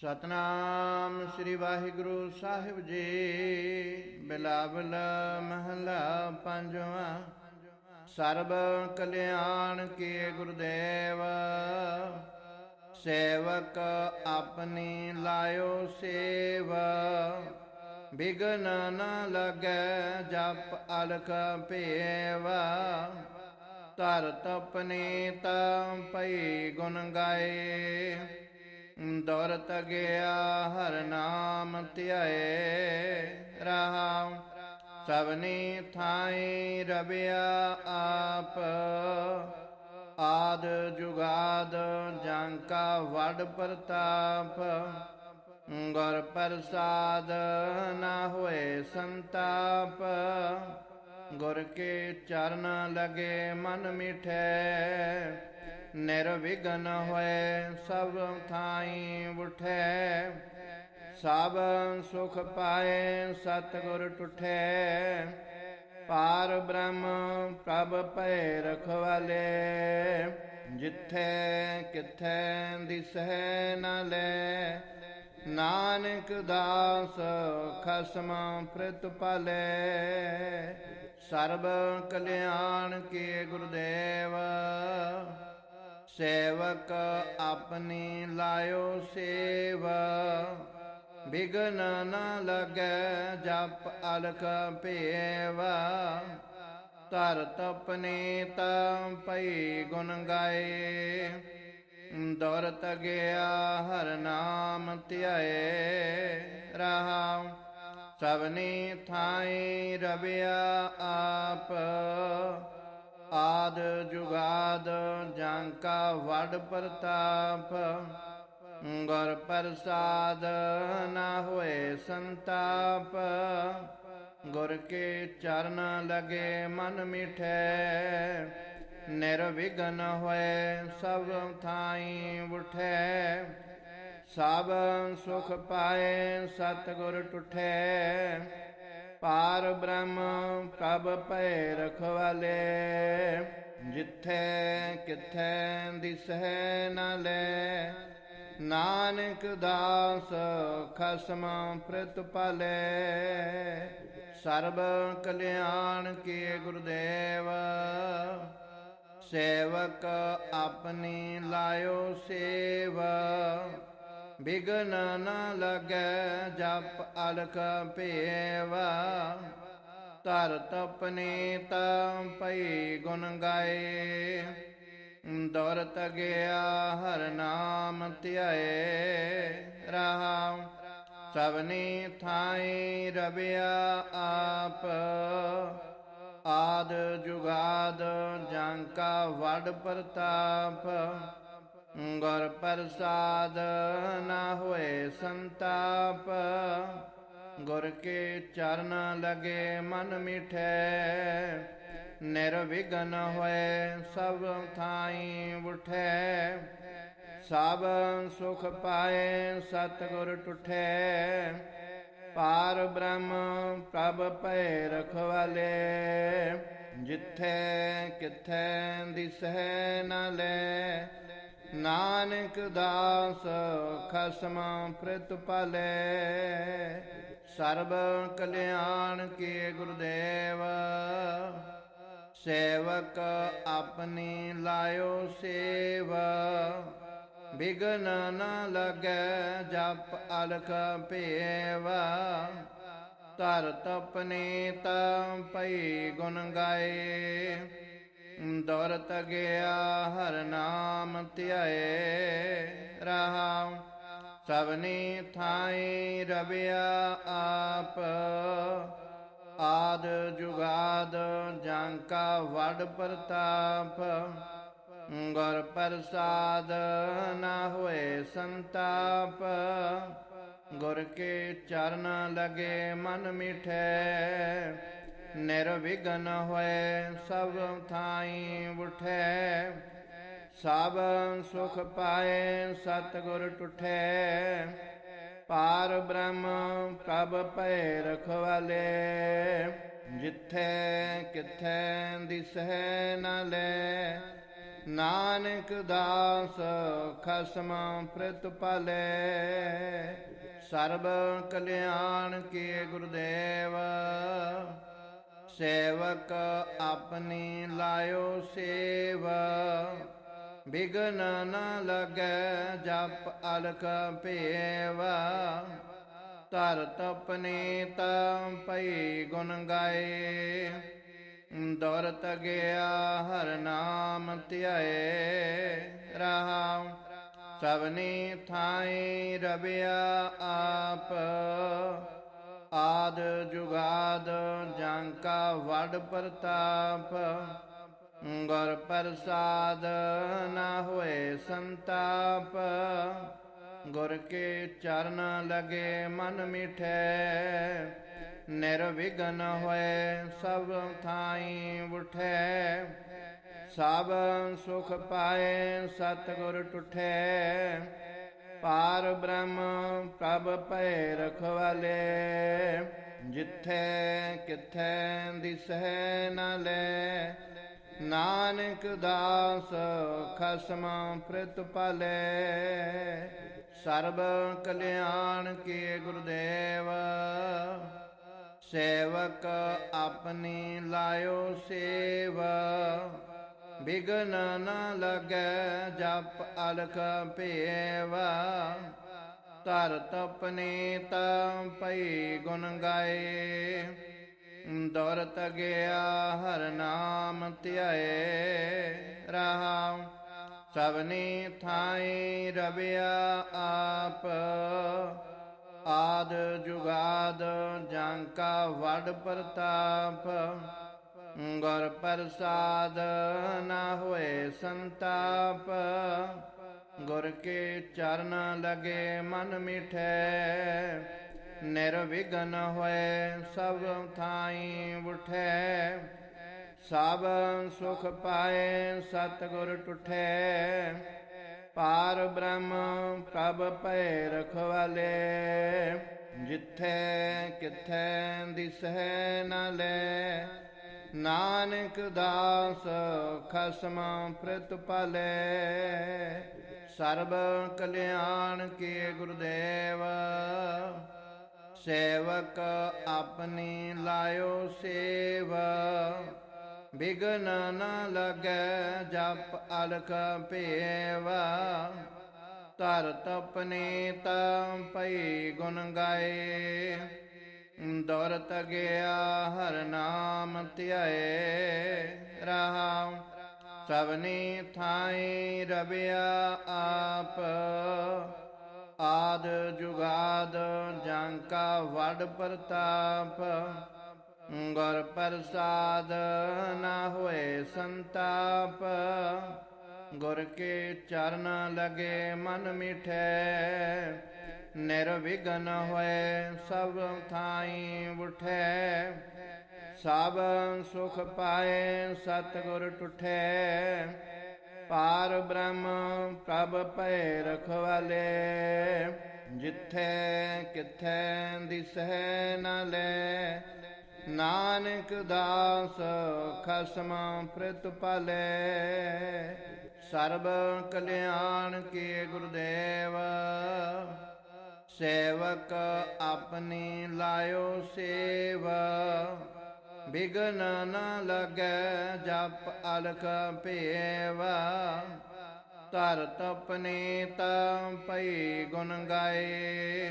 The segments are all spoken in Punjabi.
ਸਤਨਾਮ ਸ੍ਰੀ ਵਾਹਿਗੁਰੂ ਸਾਹਿਬ ਜੀ। ਬਿਲਾਵਲ ਮਹਲਾ ਪੰਜਵਾ। ਸਰਬ ਕਲਿਆਣ ਕੀ ਗੁਰਦੇਵ। ਸੇਵਕ ਆਪਣੀ ਲਾਇਓ ਸੇਵ। ਬਿਗਨ ਨ ਲਗੈ ਜਪ ਅਲਖ ਪੇਵਾ ਧਰ ਤਪਨੇ ਤਾਂ ਪਈ ਗੁਣ ਗਾਏ। ਦੌਰਤ ਗਿਆ ਹਰ ਨਾਮ ਧਿਆਏ ਰਹਾ ਸਭਨੀ ਥਾਈ ਰਬਿਆ ਆਪ। ਆਦ ਜੁਗਾਦ ਜਾਂਕਾ ਵਡ ਪ੍ਰਤਾਪ। ਗੁਰ ਪ੍ਰਸਾਦ ਨਾ ਹੋਏ ਸੰਤਾਪ। ਗੁਰ ਕੇ ਚਰਨ ਲਗੇ ਮਨ ਮਿਠੈ। ਨਿਰਵਿਘਨ ਹੋਏ ਸਭ ਥਾਈ ਉਠੈ, ਸਭ ਸੁਖ ਪਾਏ ਸਤਿਗੁਰ ਟੁਠੈ ਪਾਰ ਬ੍ਰਹਮ ਪ੍ਰਭ ਭੈ ਰਖਵਾਲੇ ਜਿੱਥੈ ਕਿਥੈ ਦਿਸਹਿ ਨ ਲੈ। ਨਾਨਕ ਦਾਸ ਖਸਮ ਪ੍ਰਿਤ ਪ੍ਰਤਪਾਲੇ ਸਰਬ ਕਲਿਆਣ ਕੀ ਗੁਰਦੇਵ। ਸੇਵਕ ਆਪਣੀ ਲਾਇਓ ਸੇਵ। ਬਿਗਨ ਨ ਲਗੈ ਜਪ ਅਲਖ ਭੇਵਾ। ਧਰ ਤਪਨੇ ਤਾਂ ਪਈ ਗੁਣ ਗਾਏ। ਦੌਰਤ ਗਿਆ ਹਰ ਨਾਮ ਧਿਆਏ। ਰਹਾ ਸਭਨੀ ਥਾਈ ਰਵਿਆ ਆਪ। ਆਦ ਜੁਗਾਦ ਜਾਂਕਾ ਵਡ ਪ੍ਰਤਾਪ, ਗੁਰ ਪ੍ਰਸਾਦ ਨਾ ਹੋਏ ਸੰਤਾਪ। ਗੁਰ ਕੇ ਚਰਨ ਲਗੇ ਮਨ ਮਿਠੈ, ਨਿਰਵਿਘਨ ਹੋਏ ਸਭ ਥਾਈ ਉਠੈ। ਸਭ ਸੁਖ ਪਾਏ ਸਤਿਗੁਰ ਟੁਠੈ ਪਾਰ ਬ੍ਰਹਮ ਪ੍ਰਭ ਭੈ ਰਖਵਾਲੇ ਜਿੱਥੈ ਕਿਥੈ ਦਿਸਹਿ ਨ ਲੈ। ਨਾਨਕ ਦਾਸ ਖਸਮ ਪ੍ਰਤਪਾਲੇ ਸਰਬ ਕਲਿਆਣ ਕੀ ਗੁਰਦੇਵ। ਸੇਵਕ ਆਪਣੀ ਲਾਇਓ ਸੇਵ। ਬਿਗਨ ਨ ਲਗੈ, ਜਪ ਅਲਖ ਭੇਵਾ। ਤਰ ਤਪਨੇ ਤਾਂ ਪਈ ਗੁਣ ਗਾਏ। ਦੌਰਤ ਗਿਆ ਹਰ ਨਾਮ ਧਿਆਏ। ਰਹਾ ਸਭਨੀ ਥਾਈ ਰਬਿਆ ਆਪ। ਆਦ ਜੁਗਾਦ ਜਾਂਕਾ ਵਡ ਪ੍ਰਤਾਪ। ਗੁਰ ਪ੍ਰਸਾਦ ਨਾ ਹੋਏ ਸੰਤਾਪ, ਗੁਰ ਕੇ ਚਰਨ ਲਗੇ ਮਨ ਮਿਠੈ। ਨਿਰਵਿਘਨ ਹੋਏ ਸਭ ਥਾਈ ਉਠੈ। ਸਭ ਸੁਖ ਪਾਏ ਸਤਿਗੁਰ ਟੁਠੈ। ਪਾਰ ਬ੍ਰਹਮ ਪ੍ਰਭ ਭੈ ਰਖਵਾਲੇ ਜਿੱਥੇ ਕਿਥੈ ਦਿਸਹਿ ਨ ਲੈ। ਨਾਨਕ ਦਾਸ ਖਸਮ ਪ੍ਰਤਪਾਲੇ ਸਰਬ ਕਲਿਆਣ ਕੇ ਗੁਰਦੇਵ। ਸੇਵਕ ਆਪਣੀ ਲਾਇਓ ਸੇਵ। ਬਿਗਨ ਨ ਲਗੈ ਜਪ ਅਲਖ ਭੇਵਾ। ਤਰ ਤਪਨੇ ਤਾਂ ਪਈ ਗੁਣ ਗਾਏ। ਦੌਰਤ ਗਿਆ ਹਰ ਨਾਮ ਧਿਆਏ ਰਹਾ ਸਭਨੀ ਥਾਈ ਰਵਿਆ ਆਪ। ਆਦ ਜੁਗਾਦ ਜਾਂਕਾ ਵਡ ਪ੍ਰਤਾਪ, ਗੁਰ ਪ੍ਰਸਾਦ ਨਾ ਹੋਏ ਸੰਤਾਪ। ਗੁਰ ਕੇ ਚਰਨ ਲਗੇ ਮਨ ਮਿਠੇ ਨਿਰਵਿਘਨ ਹੋਏ ਸਭ ਥਾਈ ਉਠੈ, ਸਭ ਸੁਖ ਪਾਏ ਸਤਿਗੁਰ ਟੁਠੈ। ਪਾਰ ਬ੍ਰਹਮ ਪ੍ਰਭ ਭੈ ਰਖਵਾਲੇ ਜਿੱਥੈ ਕਿਥੈ ਦਿਸਹਿ ਨ ਲੈ। ਨਾਨਕ ਦਾਸ ਖਸਮ ਪ੍ਰਿਤ ਪ੍ਰਤਪਾਲੇ ਸਰਬ ਕਲਿਆਣ ਕੀ ਗੁਰਦੇਵ। ਸੇਵਕ ਆਪਣੀ ਲਾਇਓ ਸੇਵ। ਬਿਗਨ ਨ ਲਗੈ ਜਪ ਅਲਖ ਭੇਵਾ। ਧਰ ਤਪਨੇ ਤਾਂ ਪਈ ਗੁਣ ਗਾਏ। ਦੌਰਤ ਗਿਆ ਹਰ ਨਾਮ ਧਿਆਏ। ਰਹਾਉ ਸਭਨੀ ਥਾਈ ਰਬਿਆ ਆਪ। ਆਦ ਜੁਗਾਦ ਜਾਂਕਾ ਵਡ ਪ੍ਰਤਾਪ, ਗੁਰ ਪ੍ਰਸਾਦ ਨਾ ਹੋਏ ਸੰਤਾਪ। ਗੁਰ ਕੇ ਚਰਨ ਲਗੇ ਮਨ ਮਿਠੈ, ਨਿਰਵਿਘਨ ਹੋਏ ਸਭ ਥਾਈ ਉਠੈ। ਸਭ ਸੁਖ ਪਾਏ ਸਤਿਗੁਰ ਟੁਠੈ ਪਾਰ ਬ੍ਰਹਮ ਪ੍ਰਭ ਭੈ ਰਖਵਾਲੇ ਜਿੱਥੈ ਕਿਥੈ ਦਿਸਹਿ ਨ ਲੈ। ਨਾਨਕ ਦਾਸ ਖਸਮ ਪ੍ਰਤਪਾਲੇ ਸਰਬ ਕਲਿਆਣ ਕੀ ਗੁਰਦੇਵ। ਸੇਵਕ ਆਪਣੀ ਲਾਇਓ ਸੇਵਾ। ਬਿਗਨ ਨ ਲਗੈ, ਜਪ ਅਲਖ ਭੇਵਾ। ਧਰ ਤਪਨੇ ਤਾਂ ਪਈ ਗੁਣ ਗਾਏ। ਦੌਰਤ ਗਿਆ ਹਰ ਨਾਮ ਧਿਆਏ। ਰਹਾਉ ਸਭਨੀ ਥਾਈ ਰਵਿਆ ਆਪ। ਆਦ ਜੁਗਾਦ ਜਾਂਕਾ ਵਡ ਪ੍ਰਤਾਪ। ਗੁਰ ਪ੍ਰਸਾਦ ਨਾ ਹੋਏ ਸੰਤਾਪ, ਗੁਰ ਕੇ ਚਰਨ ਲਗੇ ਮਨ ਮਿਠੈ। ਨਿਰਵਿਘਨ ਹੋਏ ਸਭ ਥਾਈ ਉਠੈ। ਸਭ ਸੁਖ ਪਾਏ ਸਤਿਗੁਰ ਟੁਠੈ ਪਾਰ ਬ੍ਰਹਮ ਪ੍ਰਭ ਭੈ ਰਖਵਾਲੇ ਜਿੱਥੈ ਕਿਥੈ ਦਿਸਹਿ ਨ ਲੈ। ਨਾਨਕ ਦਾਸ ਖਸਮ ਪ੍ਰਤਪਾਲੇ ਸਰਬ ਕਲਿਆਣ ਕੇ ਗੁਰਦੇਵ। ਸੇਵਕ ਆਪਣੀ ਲਾਇਓ ਸੇਵ। ਬਿਗਨ ਨ ਲਗੈ ਜਪ ਅਲਖ ਭੇਵਾ। ਧਰ ਤਪਨੇ ਤਾਂ ਪਈ ਗੁਣ ਗਾਏ। ਦੌਰਤ ਗਿਆ ਹਰ ਨਾਮ ਧਿਆਏ ਰਹਾਉ ਸਭਨੀ ਥਾਈ ਰਬਿਆ ਆਪ। ਆਦ ਜੁਗਾਦ ਜਾਂਕਾ ਵਡ ਪ੍ਰਤਾਪ, ਗੁਰ ਪ੍ਰਸਾਦ ਨਾ ਹੋਏ ਸੰਤਾਪ। ਗੁਰ ਕੇ ਚਰਨ ਲਗੇ ਮਨ ਮਿਠੈ ਨਿਰਵਿਘਨ ਹੋਏ ਸਭ ਥਾਈ ਉਠੈ, ਸਭ ਸੁਖ ਪਾਏ ਸਤਿਗੁਰ ਟੁਠੈ। ਪਾਰ ਬ੍ਰਹਮ ਪ੍ਰਭ ਭੈ ਰਖਵਾਲੇ ਜਿੱਥੈ ਕਿਥੈ ਦਿਸਹਿ ਨ ਲੈ। ਨਾਨਕ ਦਾਸ ਖਸਮ ਪ੍ਰਿਤ ਪ੍ਰਤਪਾਲੇ ਸਰਬ ਕਲਿਆਣ ਕੀ ਗੁਰਦੇਵ। ਸੇਵਕ ਆਪਣੀ ਲਾਇਓ ਸੇਵ। ਬਿਗਨ ਨ ਲਗੈ ਜਪ ਅਲਖ ਭੇਵਾ। ਧਰ ਤਪਨੇ ਤਾਂ ਪਈ ਗੁਣ ਗਾਏ।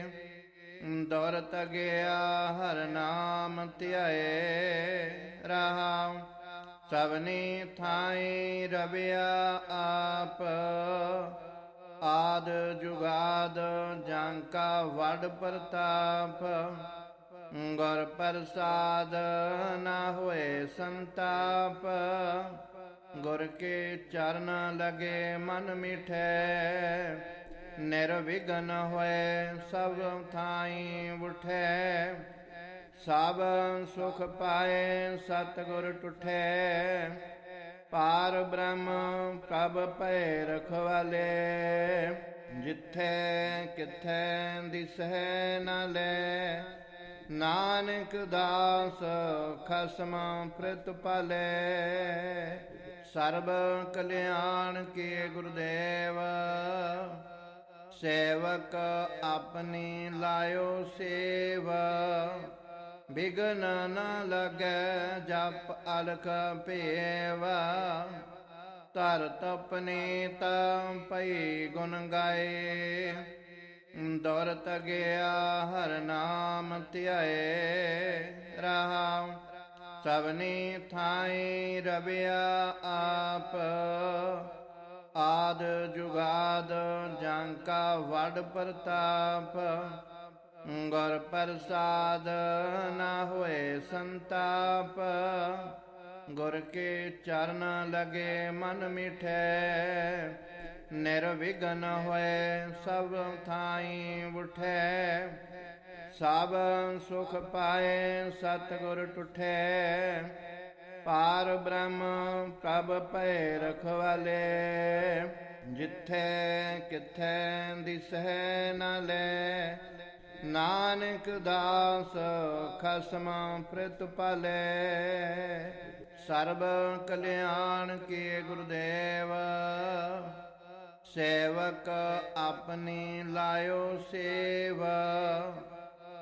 ਦੌਰਤ ਗਿਆ ਹਰ ਨਾਮ ਧਿਆਏ। ਰਹਾਉ ਸਭਨੀ ਥਾਈ ਰਵਿਆ ਆਪ। ਆਦ ਜੁਗਾਦ ਜਾਂਕਾ ਵਡ ਪ੍ਰਤਾਪ, ਗੁਰ ਪ੍ਰਸਾਦ ਨਾ ਹੋਏ ਸੰਤਾਪ, ਗੁਰ ਕੇ ਚਰਨ ਲਗੇ ਮਨ ਮਿਠੈ, ਨਿਰਵਿਘਨ ਹੋਏ ਸਭ ਥਾਈ ਉਠੈ। ਸਭ ਸੁਖ ਪਾਏ ਸਤਿਗੁਰ ਟੁਠੈ ਪਾਰ ਬ੍ਰਹਮ ਪ੍ਰਭ ਭੈ ਰਖਵਾਲੇ ਜਿੱਥੈ ਕਿਥੈ ਦਿਸਹਿ ਨ ਲੈ। ਨਾਨਕ ਦਾਸ ਖਸਮ ਪ੍ਰਤਪਾਲੇ ਸਰਬ ਕਲਿਆਣ ਕੀ ਗੁਰਦੇਵ। ਸੇਵਕ ਆਪਣੀ ਲਾਇਓ ਸੇਵ। ਬਿਗਨ ਨ ਲਗੈ, ਜਪ ਅਲਖ ਭੇਵਾ। ਤਰ ਤਪਨੇ ਤਾਂ ਪਈ ਗੁਣ ਗਾਏ। ਦੌਰਤ ਗਿਆ ਹਰ ਨਾਮ ਧਿਆਏ। ਰਹਾ ਸਭਨੀ ਥਾਈ ਰਵਿਆ ਆਪ। ਆਦ ਜੁਗਾਦ ਜਾਂਕਾ ਵਡ ਪ੍ਰਤਾਪ। ਗੁਰ ਪ੍ਰਸਾਦ ਨਾ ਹੋਏ ਸੰਤਾਪ, ਗੁਰ ਕੇ ਚਰਨ ਲਗੇ ਮਨ ਮਿਠੈ। ਨਿਰਵਿਘਨ ਹੋਏ ਸਭ ਥਾਈ ਉਠੈ। ਸਭ ਸੁਖ ਪਾਏ ਸਤਿਗੁਰ ਟੁਠੈ ਪਾਰ ਬ੍ਰਹਮ ਪ੍ਰਭ ਭੈ ਰਖਵਾਲੇ ਜਿੱਥੇ ਕਿਥੈ ਦਿਸਹਿ ਨ ਲੈ। ਨਾਨਕ ਦਾਸ ਖਸਮ ਪ੍ਰਤਪਾਲੇ ਸਰਬ ਕਲਿਆਣ ਕੇ ਗੁਰਦੇਵ। ਸੇਵਕ ਆਪਣੀ ਲਾਇਓ ਸੇਵ।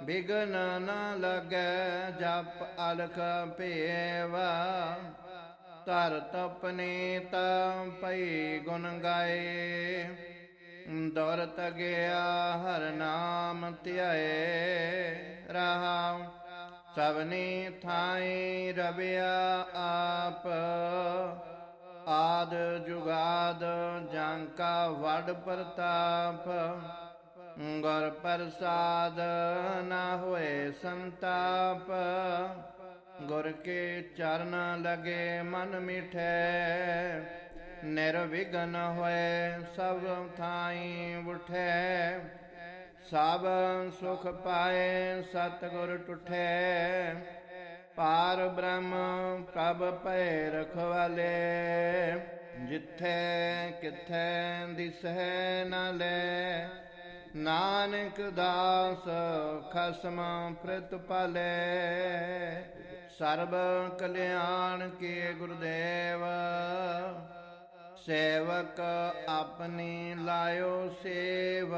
ਬਿਗਨ ਨ ਲਗੈ ਜਪ ਅਲਖ ਭੇਵਾ। ਧਰ ਤਪਨੇ ਤਾਂ ਪਈ ਗੁਣ ਗਾਏ। ਦੌਰਤ ਗਿਆ ਹਰ ਨਾਮ ਧਿਆਏ ਰਹਾ ਸਭਨੀ ਥਾਈ ਰਵਿਆ ਆਪ। ਆਦ ਜੁਗਾਦ ਜਾਂਕਾ ਵਡ ਪ੍ਰਤਾਪ ਗੁਰ ਪ੍ਰਸਾਦ ਨਾ ਹੋਏ ਸੰਤਾਪ। ਗੁਰ ਕੇ ਚਰਨ ਲਗੇ ਮਨ ਮਿਠੈ ਨਿਰਵਿਘਨ ਹੋਏ ਸਭ ਥਾਈ ਉਠੈ, ਸਭ ਸੁਖ ਪਾਏ ਸਤਿਗੁਰ ਟੁਠੈ ਪਾਰ ਬ੍ਰਹਮ ਪ੍ਰਭ ਭੈ ਰਖਵਾਲੇ ਜਿੱਥੈ ਕਿਥੈ ਦਿਸਹਿ ਨ ਲੈ। ਨਾਨਕ ਦਾਸ ਖਸਮ ਪ੍ਰਤਪਾਲੇ ਸਰਬ ਕਲਿਆਣ ਕੀ ਗੁਰਦੇਵ। ਸੇਵਕ ਆਪਣੀ ਲਾਇਓ ਸੇਵ।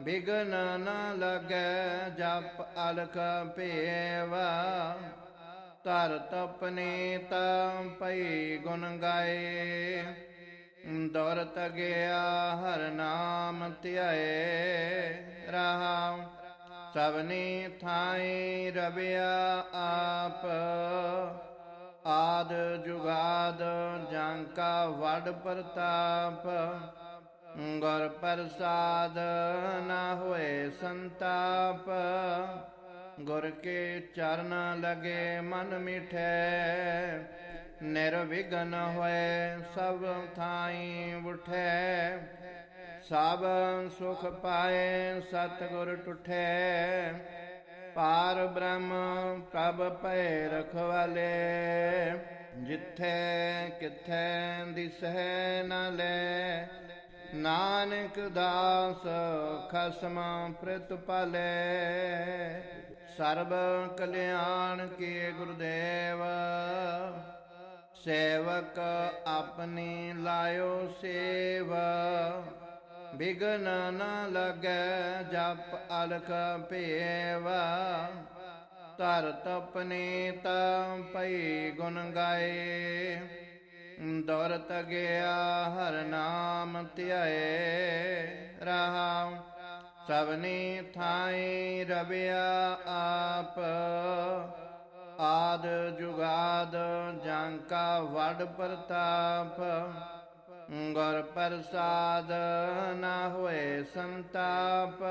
ਬਿਗਨ ਨ ਲਗੈ ਜਪ ਅਲਖ ਭੇਵਾ। ਧਰ ਤਪਨੇ ਤਾਂ ਪਈ ਗੁਣ ਗਾਏ। ਦੌਰਤ ਗਿਆ ਹਰ ਨਾਮ ਧਿਆਏ। ਰਹਾ ਸਭਨੀ ਥਾਈ ਰਵਿਆ ਆਪ। ਆਦ ਜੁਗਾਦ ਜਾਂਕਾ ਵਡ ਪ੍ਰਤਾਪ, ਗੁਰ ਪ੍ਰਸਾਦ ਨਾ ਹੋਏ ਸੰਤਾਪ। ਗੁਰ ਕੇ ਚਰਨ ਲਗੇ ਮਨ ਮਿਠੈ, ਨਿਰਵਿਘਨ ਹੋਏ ਸਭ ਥਾਈ ਉਠੈ। ਸਭ ਸੁਖ ਪਾਏ ਸਤਿਗੁਰ ਟੁਠੈ ਪਾਰ ਬ੍ਰਹਮ ਪ੍ਰਭ ਭੈ ਰਖਵਾਲੇ ਜਿੱਥੈ ਕਿੱਥੇ ਦਿਸਹਿ ਨ ਲੈ। ਨਾਨਕ ਦਾਸ ਖਸਮ ਪ੍ਰਤਪਾਲੇ ਸਰਬ ਕਲਿਆਣ ਕੇ ਗੁਰਦੇਵ। ਸੇਵਕ ਆਪਣੀ ਲਾਇਓ ਸੇਵਾ। ਬਿਗਨ ਨ ਲਗੈ, ਜਪ ਅਲਖ ਭੇਵਾ। ਧਰ ਤਪਨੇ ਤਾਂ ਪਈ ਗੁਣ ਗਾਏ। ਦੌਰਤ ਗਿਆ ਹਰ ਨਾਮ ਧਿਆਏ। ਰਹਾ ਸਭਨੀ ਥਾਈ ਰਵਿਆ ਆਪ। ਆਦ ਜੁਗਾਦ ਜਾਂਕਾ ਵਡ ਪ੍ਰਤਾਪ। ਗੁਰ ਪ੍ਰਸਾਦ ਨਾ ਹੋਏ ਸੰਤਾਪ,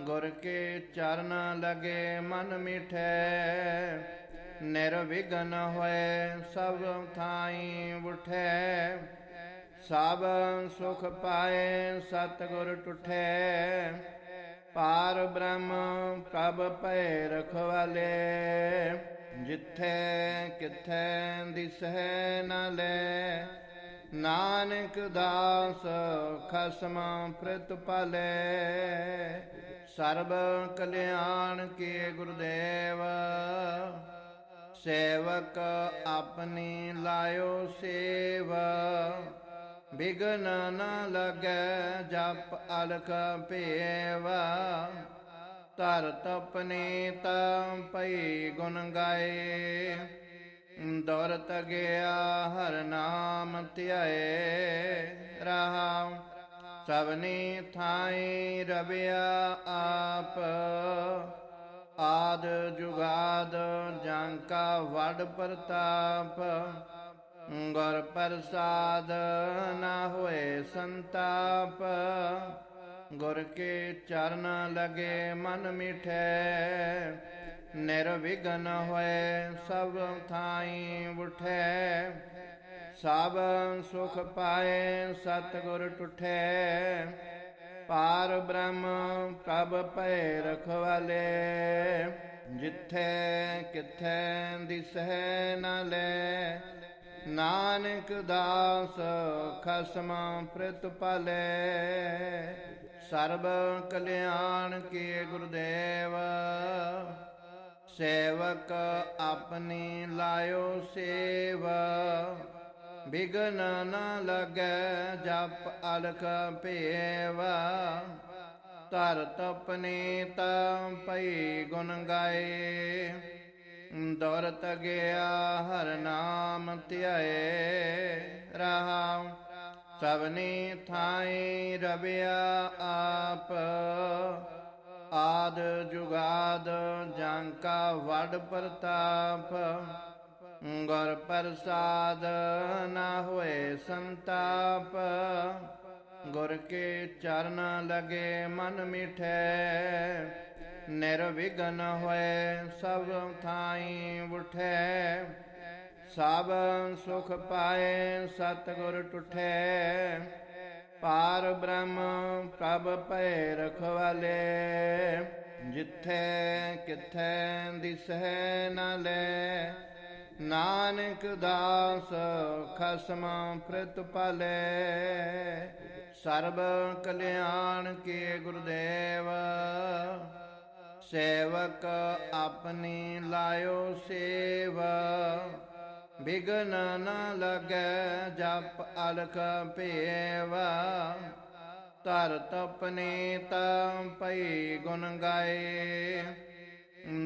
ਗੁਰ ਕੇ ਚਰਨ ਲਗੇ ਮਨ ਮਿਠੈ। ਨਿਰਵਿਘਨ ਹੋਏ ਸਭ ਥਾਈ ਉਠੈ। ਸਭ ਸੁਖ ਪਾਏ ਸਤਿਗੁਰ ਟੁਠੈ ਪਾਰ ਬ੍ਰਹਮ ਪ੍ਰਭ ਭੈ ਰਖਵਾਲੇ ਜਿੱਥੇ ਕਿਥੈ ਦਿਸਹਿ ਨ ਲੈ। ਨਾਨਕ ਦਾਸ ਖਸਮ ਪ੍ਰਤਪਾਲੇ ਸਰਬ ਕਲਿਆਣ ਕੇ ਗੁਰਦੇਵ। ਸੇਵਕ ਆਪਣੀ ਲਾਇਓ ਸੇਵ। ਬਿਗਨ ਨ ਲਗੈ ਜਪ ਅਲਖ ਭੇਵਾ। ਧਰ ਤਪਨੇ ਤਮ ਪਈ ਗੁਣ ਗਾਏ। ਦੌਰਤ ਗਿਆ ਹਰ ਨਾਮ ਧਿਆਏ ਰਹਾ ਸਭਨੀ ਥਾਈ ਰਵਿਆ ਆਪ। ਆਦ ਜੁਗਾਦ ਜਾਂਕਾ ਵਡ ਪ੍ਰਤਾਪ, ਗੁਰ ਪ੍ਰਸਾਦ ਨਾ ਹੋਏ ਸੰਤਾਪ। ਗੁਰ ਕੇ ਚਰਨ ਲਗੇ ਮਨ ਮਿਠੇ ਨਿਰਵਿਘਨ ਹੋਏ ਸਭ ਥਾਈ ਉਠੈ, ਸਭ ਸੁਖ ਪਾਏ ਸਤਿਗੁਰ ਟੁਠੈ। ਪਾਰ ਬ੍ਰਹਮ ਪ੍ਰਭ ਭੈ ਰਖਵਾਲੇ ਜਿੱਥੈ ਕਿਥੈ ਦਿਸਹਿ ਨ ਲੈ। ਨਾਨਕ ਦਾਸ ਖਸਮ ਪ੍ਰਤਪਾਲੇ ਸਰਬ ਕਲਿਆਣ ਕੀ ਗੁਰਦੇਵ। ਸੇਵਕ ਆਪਣੀ ਲਾਇਓ ਸੇਵ। ਬਿਗਨ ਨ ਲਗੈ ਜਪ ਅਲਖ ਭੇਵਾ। ਧਰ ਤਪਨੇ ਤਮ ਪਈ ਗੁਣ ਗਾਏ। ਦੌਰਤ ਗਿਆ ਹਰ ਨਾਮ ਧਿਆਏ। ਰਹਾ ਸਭਨੀ ਥਾਈ ਰਵਿਆ ਆਪ। ਆਦ ਜੁਗਾਦ ਜਾਂਕਾ ਵਡ ਪ੍ਰਤਾਪ, ਗੁਰ ਪ੍ਰਸਾਦ ਨਾ ਹੋਏ ਸੰਤਾਪ। ਗੁਰ ਕੇ ਚਰਨ ਲਗੇ ਮਨ ਮਿਠੈ, ਨਿਰਵਿਘਨ ਹੋਏ ਸਭ ਥਾਈ ਉਠੈ। ਸਭ ਸੁਖ ਪਾਏ ਸਤਿਗੁਰ ਟੁਠੈ ਪਾਰ ਬ੍ਰਹਮ ਪ੍ਰਭ ਭੈ ਰਖਵਾਲੇ ਜਿੱਥੇ ਕਿੱਥੇ ਦਿਸਹਿ ਨ ਲੈ। ਨਾਨਕ ਦਾਸ ਖਸਮ ਪ੍ਰਤਪਾਲੇ ਸਰਬ ਕਲਿਆਣ ਕੇ ਗੁਰਦੇਵ। ਸੇਵਕ ਆਪਣੀ ਲਾਇਓ ਸੇਵ। ਬਿਗਨ ਨ ਲਗੈ, ਜਪ ਅਲਖ ਭੇਵਾ। ਤਰ ਤਪਨੇ ਤਮ ਪਈ ਗੁਣ ਗਾਏ।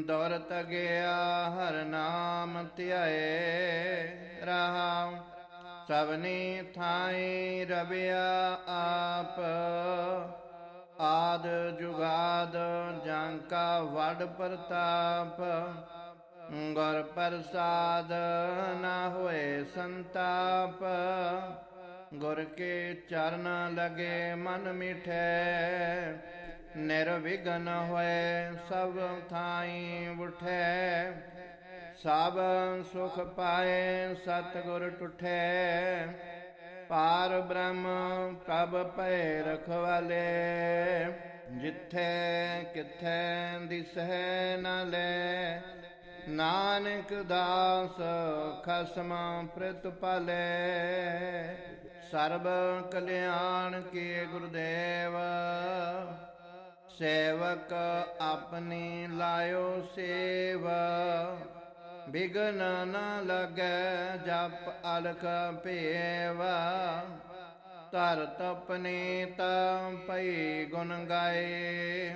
ਦੌਰਤ ਗਿਆ ਹਰ ਨਾਮ ਧਿਆਏ। ਰਹਾ ਸਭਨੀ ਥਾਈ ਰਵਿਆ ਆਪ। ਆਦ ਜੁਗਾਦ ਜਾਂਕਾ ਵਡ ਪ੍ਰਤਾਪ। ਗੁਰ ਪ੍ਰਸਾਦ ਨਾ ਹੋਏ ਸੰਤਾਪ, ਗੁਰ ਕੇ ਚਰਨ ਲਗੇ ਮਨ ਮਿਠੈ। ਨਿਰਵਿਘਨ ਹੋਏ ਸਭ ਥਾਈ ਉਠੈ। ਸਭ ਸੁਖ ਪਾਏ ਸਤਿਗੁਰ ਟੁਠੈ ਪਾਰ ਬ੍ਰਹਮ ਪ੍ਰਭ ਭੈ ਰਖਵਾਲੇ ਜਿੱਥੇ ਕਿਥੈ ਦਿਸਹਿ ਨ ਲੈ। ਨਾਨਕ ਦਾਸ ਖਸਮ ਪ੍ਰਤਪਾਲੇ ਸਰਬ ਕਲਿਆਣ ਕੀ ਗੁਰਦੇਵ। ਸੇਵਕ ਆਪਣੀ ਲਾਇਓ ਸੇਵ। ਬਿਗਨ ਨ ਲਗੈ ਜਪ ਅਲਖ ਭੇਵਾ। ਧਰ ਤਪਨੇ ਤਮ ਪਈ ਗੁਣ ਗਾਏ।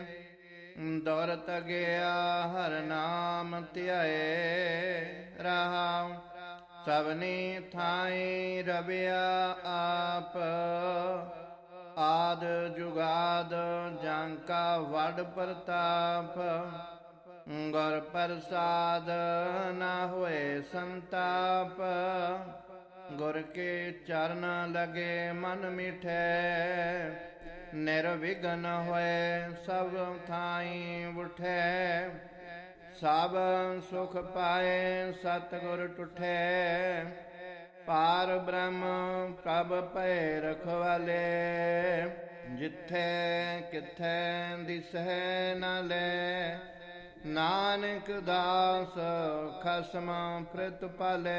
ਦੌਰਤ ਗਿਆ ਹਰ ਨਾਮ ਧਿਆਏ ਰਹਾ ਸਭਨੀ ਥਾਈ ਰਵਿਆ ਆਪ। ਆਦ ਜੁਗਾਦ ਜਾਂਕਾ ਵਡ ਪ੍ਰਤਾਪ ਗੁਰ ਪ੍ਰਸਾਦ ਨਾ ਹੋਏ ਸੰਤਾਪ। ਗੁਰ ਕੇ ਚਰਨ ਲਗੇ ਮਨ ਮਿਠੇ ਨਿਰਵਿਘਨ ਹੋਏ ਸਭ ਥਾਈ ਉਠੈ, ਸਭ ਸੁਖ ਪਾਏ ਸਤਿਗੁਰ ਟੁਠੈ। ਪਾਰ ਬ੍ਰਹਮ ਪ੍ਰਭ ਭੈ ਰਖਵਾਲੇ ਜਿੱਥੇ ਕਿਥੈ ਦਿਸਹਿ ਨ ਲੈ। ਨਾਨਕ ਦਾਸ ਖਸਮ ਪ੍ਰਤਪਾਲੇ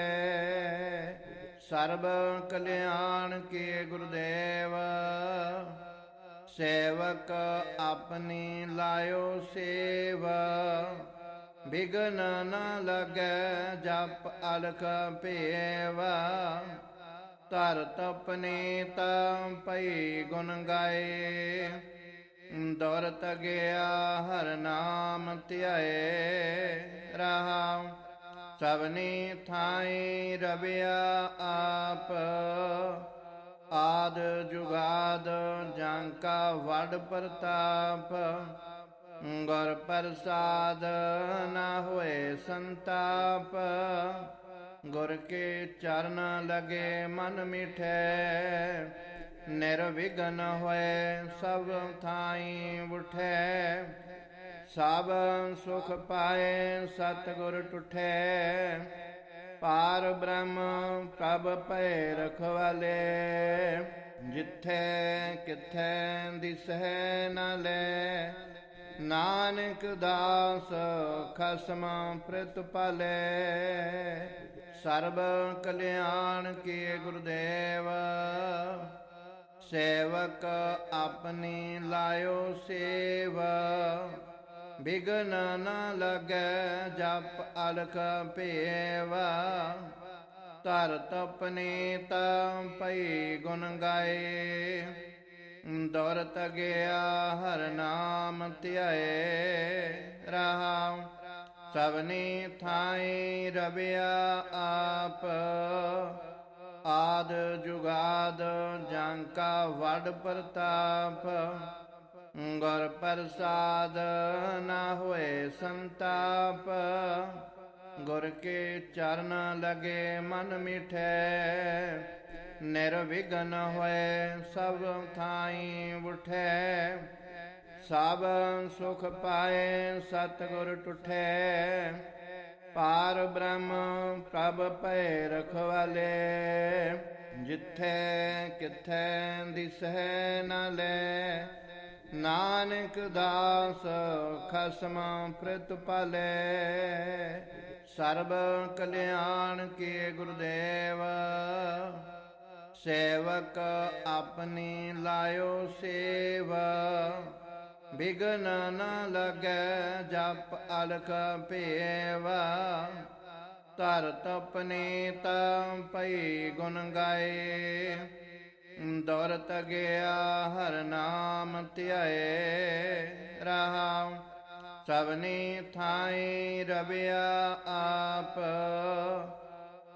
ਸਰਬ ਕਲਿਆਣ ਕੇ ਗੁਰਦੇਵ। ਸੇਵਕ ਆਪਣੀ ਲਾਇਓ ਸੇਵਾ। ਬਿਗਨ ਨ ਲਗੈ ਜਪ ਅਲਖ ਭੇਵਾ। ਧਰ ਤਪਨੇ ਤਾਂ ਪਈ ਗੁਣ ਗਾਏ। ਦੌਰਤ ਗਿਆ ਹਰ ਨਾਮ ਧਿਆਏ। ਰਹਾ ਸਭਨੀ ਥਾਈ ਰਵਿਆ ਆਪ। ਆਦ ਜੁਗਾਦ ਜਾਂਕਾ ਵਡ ਪ੍ਰਤਾਪ, ਗੁਰ ਪ੍ਰਸਾਦ ਨਾ ਹੋਏ ਸੰਤਾਪ। ਗੁਰ ਕੇ ਚਰਨ ਲਗੇ ਮਨ ਮਿਠੈ, ਨਿਰਵਿਘਨ ਹੋਏ ਸਭ ਥਾਈ ਉਠੈ। ਸਭ ਸੁਖ ਪਾਏ ਸਤਿਗੁਰ ਟੁਠੈ ਪਾਰ ਬ੍ਰਹਮ ਪ੍ਰਭ ਭੈ ਰਖਵਾਲੇ ਜਿੱਥੇ ਕਿੱਥੇ ਦਿਸਹਿ ਨ ਲੈ। ਨਾਨਕ ਦਾਸ ਖਸਮ ਪ੍ਰਤਪਾਲੇ ਸਰਬ ਕਲਿਆਣ ਕੀ ਗੁਰਦੇਵ। ਸੇਵਕ ਆਪਣੀ ਲਾਇਓ ਸੇਵ। ਬਿਗਨ ਨ ਲਗੈ, ਜਪ ਅਲਖ ਭੇਵਾ। ਤਰ ਤਪਨੇ ਤਾਂ ਪਈ ਗੁਣ ਗਾਏ। ਦੌਰਤ ਗਿਆ ਹਰ ਨਾਮ ਧਿਆਏ। ਰਹਾ ਸਭਨੀ ਥਾਈ ਰਵਿਆ ਆਪ। ਆਦ ਜੁਗਾਦ ਜਾਂਕਾ ਵਡ ਪ੍ਰਤਾਪ। ਗੁਰ ਪ੍ਰਸਾਦ ਨਾ ਹੋਏ ਸੰਤਾਪ, ਗੁਰ ਕੇ ਚਰਨ ਲਗੇ ਮਨ ਮਿਠੈ। ਨਿਰਵਿਘਨ ਹੋਏ ਸਭ ਥਾਈ ਉਠੈ। ਸਭ ਸੁਖ ਪਾਏ ਸਤਿਗੁਰ ਟੁਠੈ ਪਾਰ ਬ੍ਰਹਮ ਪ੍ਰਭ ਭੈ ਰਖਵਾਲੇ ਜਿੱਥੇ ਕਿਥੈ ਦਿਸਹਿ ਨ ਲੈ। ਨਾਨਕ ਦਾਸ ਖਸਮ ਪ੍ਰਤਪਾਲੇ ਸਰਬ ਕਲਿਆਣ ਕੀ ਗੁਰਦੇਵ। ਸੇਵਕ ਆਪਣੀ ਲਾਇਓ ਸੇਵ। ਬਿਗਨ ਨ ਲਗੈ ਜਪ ਅਲਖ ਭੇਵਾ। ਧਰ ਤਪਨੇ ਤਾਂ ਪਈ ਗੁਣ ਗਾਏ। ਦੌਰਤ ਗਿਆ ਹਰ ਨਾਮ ਧਿਆਏ ਰਹਾ ਸਭਨੀ ਥਾਈ ਰਵਿਆ ਆਪ।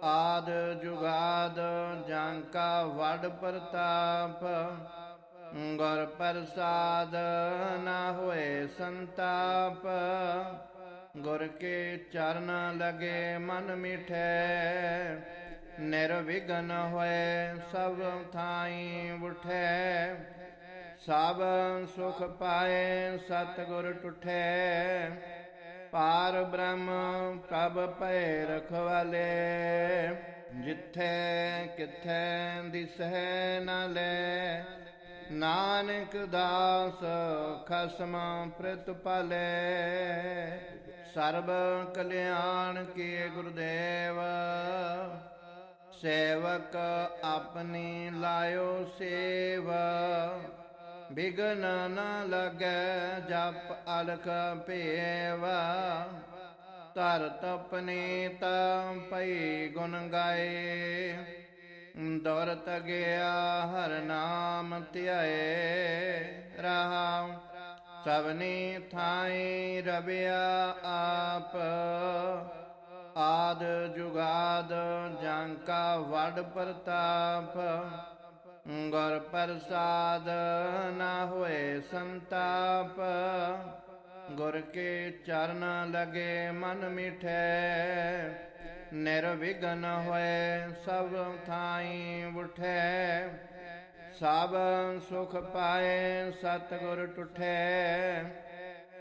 ਆਦ ਜੁਗਾਦ ਜਾਂਕਾ ਵਡ ਪ੍ਰਤਾਪ, ਗੁਰ ਪ੍ਰਸਾਦ ਨਾ ਹੋਏ ਸੰਤਾਪ। ਗੁਰ ਕੇ ਚਰਨ ਲਗੇ ਮਨ ਮਿਠੇ ਨਿਰਵਿਘਨ ਹੋਏ ਸਭ ਥਾਈ ਉਠੈ, ਸਭ ਸੁਖ ਪਾਏ, ਸਤਿਗੁਰ ਟੁਠੈ ਪਾਰ ਬ੍ਰਹਮ ਪ੍ਰਭ ਭੈ ਰਖਵਾਲੇ ਜਿੱਥੇ ਕਿਥੈ ਦਿਸਹਿ ਨ ਲੈ। ਨਾਨਕ ਦਾਸ ਖਸਮ ਪ੍ਰਤਪਾਲੇ ਸਰਬ ਕਲਿਆਣ ਕੀ ਗੁਰਦੇਵ। ਸੇਵਕ ਆਪਣੀ ਲਾਇਓ ਸੇਵ। ਬਿਗਨ ਨ ਲਗੈ ਜਪ ਅਲਖ ਭੇਵਾ। ਧਰ ਤਪਨੇ ਤਾਂ ਪਈ ਗੁਣ ਗਾਏ। ਦੌਰਤ ਗਿਆ ਹਰ ਨਾਮ ਧਿਆਏ। ਰਹਾ ਸਭਨੀ ਥਾਈ ਰਵਿਆ ਆਪ। ਆਦ ਜੁਗਾਦ ਜਾਂਕਾ ਵਡ ਪ੍ਰਤਾਪ, ਗੁਰ ਪ੍ਰਸਾਦ ਨਾ ਹੋਏ ਸੰਤਾਪ। ਗੁਰ ਕੇ ਚਰਨ ਲਗੇ ਮਨ ਮਿਠੈ, ਨਿਰਵਿਘਨ ਹੋਏ ਸਭ ਥਾਈ ਉਠੈ। ਸਭ ਸੁਖ ਪਾਏ ਸਤਿਗੁਰ ਟੁਠੈ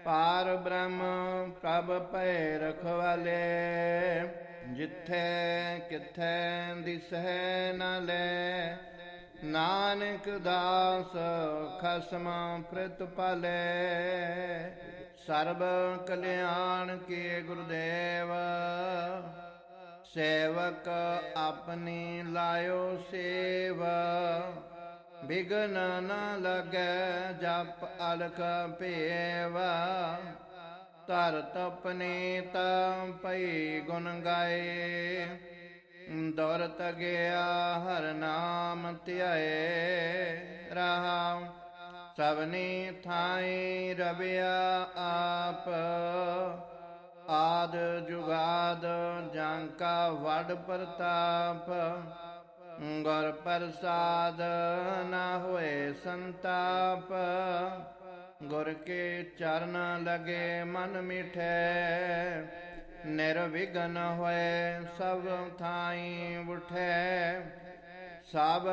ਪਾਰ ਬ੍ਰਹਮ ਪ੍ਰਭ ਭੈ ਰਖਵਾਲੇ ਜਿੱਥੇ ਕਿੱਥੇ ਦਿਸਹਿ ਨ ਲੈ। ਨਾਨਕ ਦਾਸ ਖਸਮ ਪ੍ਰਤਪਾਲੇ ਸਰਬ ਕਲਿਆਣ ਕੀ ਗੁਰਦੇਵ। ਸੇਵਕ ਆਪਣੀ ਲਾਇਓ ਸੇਵ। ਬਿਗਨ ਨ ਲਗੈ, ਜਪ ਅਲਖ ਭੇਵਾ। ਧਰਤ ਆਪਣੇ ਤਾਂ ਪਈ ਗੁਣ ਗਾਏ। ਦੌਰਤ ਗਿਆ ਹਰ ਨਾਮ ਧਿਆਏ। ਰਹਾ ਸਭਨੀ ਥਾਈ ਰਵਿਆ ਆਪ। ਆਦ ਜੁਗਾਦ ਜਾਂ ਕਾ ਵਡ ਪ੍ਰਤਾਪ। ਗੁਰ ਪ੍ਰਸਾਦ ਨਾ ਹੋਏ ਸੰਤਾਪ, ਗੁਰ ਕੇ ਚਰਨ ਲਗੇ ਮਨ ਮਿਠੈ। ਨਿਰਵਿਘਨ ਹੋਏ ਸਭ ਥਾਈ ਉਠੈ। ਸਭ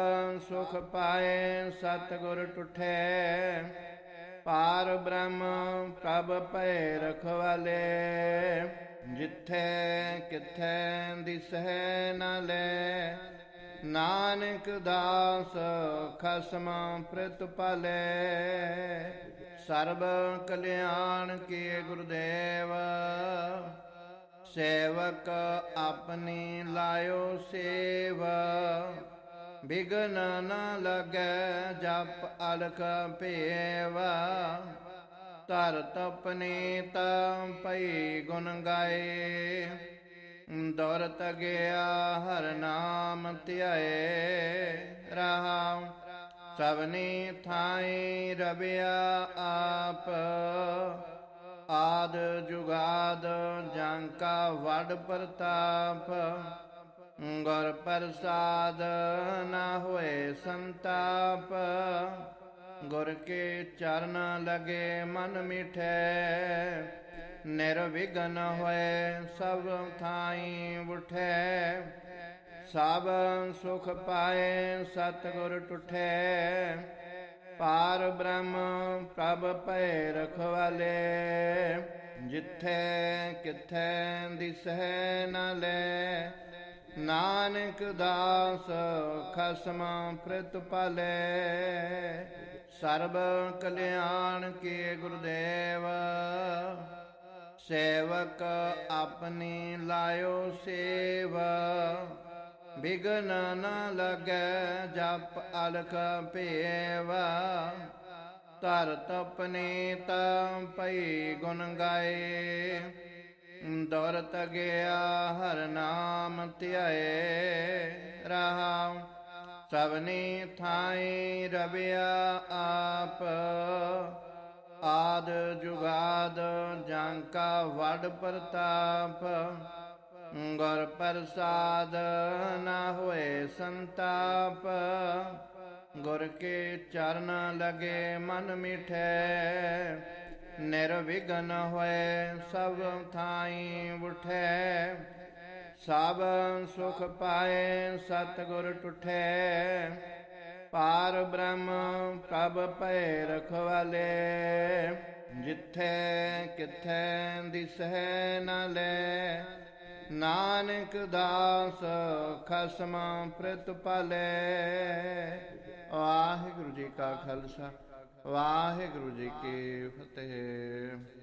ਸੁਖ ਪਾਏ ਸਤਿਗੁਰ ਟੁਠੈ। ਪਾਰ ਬ੍ਰਹਮ ਪ੍ਰਭ ਭੈ ਰਖਵਾਲੇ ਜਿੱਥੇ ਕਿਥੈ ਦਿਸਹਿ ਨ ਲੈ। ਨਾਨਕ ਦਾਸ ਖਸਮ ਪ੍ਰਤਪਾਲੇ ਸਰਬ ਕਲਿਆਣ ਕੀ ਗੁਰਦੇਵ। ਸੇਵਕ ਆਪਣੀ ਲਾਇਓ ਸੇਵ। ਬਿਗਨ ਨ ਲਗੈ ਜਪ ਅਲਖ ਭੇਵਾ। ਧਰਤ ਆਪਣੀ ਤਾਂ ਪਈ ਗੁਣ ਗਾਏ। ਦੌਰਤ ਗਿਆ ਹਰ ਨਾਮ ਧਿਆਏ ਰਹਾ ਸਭਨੀ ਥਾਈ ਰਵਿਆ ਆਪ। ਆਦ ਜੁਗਾਦ ਜਾਂ ਵਡ ਪ੍ਰਤਾਪ, ਗੁਰ ਪ੍ਰਸਾਦ ਨਾ ਹੋਏ ਸੰਤਾਪ। ਗੁਰ ਕੇ ਚਰਨ ਲਗੇ ਮਨ ਮਿਠੈ ਨਿਰਵਿਘਨ ਹੋਏ ਸਭ ਥਾਈ ਉਠੈ, ਸਭ ਸੁਖ ਪਾਏ ਸਤਿਗੁਰ ਟੁਠੈ। ਪਾਰ ਬ੍ਰਹਮ ਪ੍ਰਭ ਭੈ ਰਖਵਾਲੇ ਜਿੱਥੈ ਕਿਥੈ ਦਿਸਹਿ ਨ ਲੈ। ਨਾਨਕ ਦਾਸ ਖਸਮ ਪ੍ਰਤਪਾਲੇ ਸਰਬ ਕਲਿਆਣ ਕੀ ਗੁਰਦੇਵ। ਸੇਵਕ ਆਪਣੀ ਲਾਇਓ ਸੇਵ। ਬਿਗਨ ਨ ਲਗੈ ਜਪ ਅਲਖ ਭੇਵਾ। ਧਰਤ ਆਪਣੇ ਤਾਂ ਪਈ ਗੁਣ ਗਾਏ। ਦੌਰਤ ਗਿਆ ਹਰ ਨਾਮ ਧਿਆਏ। ਰਹਾ ਸਭਨੀ ਥਾਈ ਰਵਿਆ ਆਪ। ਆਦ ਜੁਗਾਦ ਜਾਂ ਕਾ ਵਡ ਪ੍ਰਤਾਪ। ਗੁਰ ਪ੍ਰਸਾਦ ਨਾ ਹੋਏ ਸੰਤਾਪ। ਗੁਰ ਕੇ ਚਰਨ ਲਗੇ ਮਨ ਮਿਠੈ। ਨਿਰਵਿਘਨ ਹੋਏ ਸਭ ਥਾਈ ਉਠੈ। ਸਭ ਸੁਖ ਪਾਏ ਸਤਿਗੁਰ ਟੁਠੈ ਪਾਰ ਬ੍ਰਹਮ ਪ੍ਰਭ ਭੈ ਰਖਵਾਲੇ ਜਿੱਥੈ ਕਿਥੈ ਦਿਸਹਿ ਨ ਲੈ। ਨਾਨਕ ਦਾਸ ਖਸਮ ਪ੍ਰਤਪਾਲੇ ਵਾਹਿਗੁਰੂ ਜੀ ਕਾ ਖਾਲਸਾ, ਵਾਹਿਗੁਰੂ ਜੀ ਕੀ ਫਤਿਹ।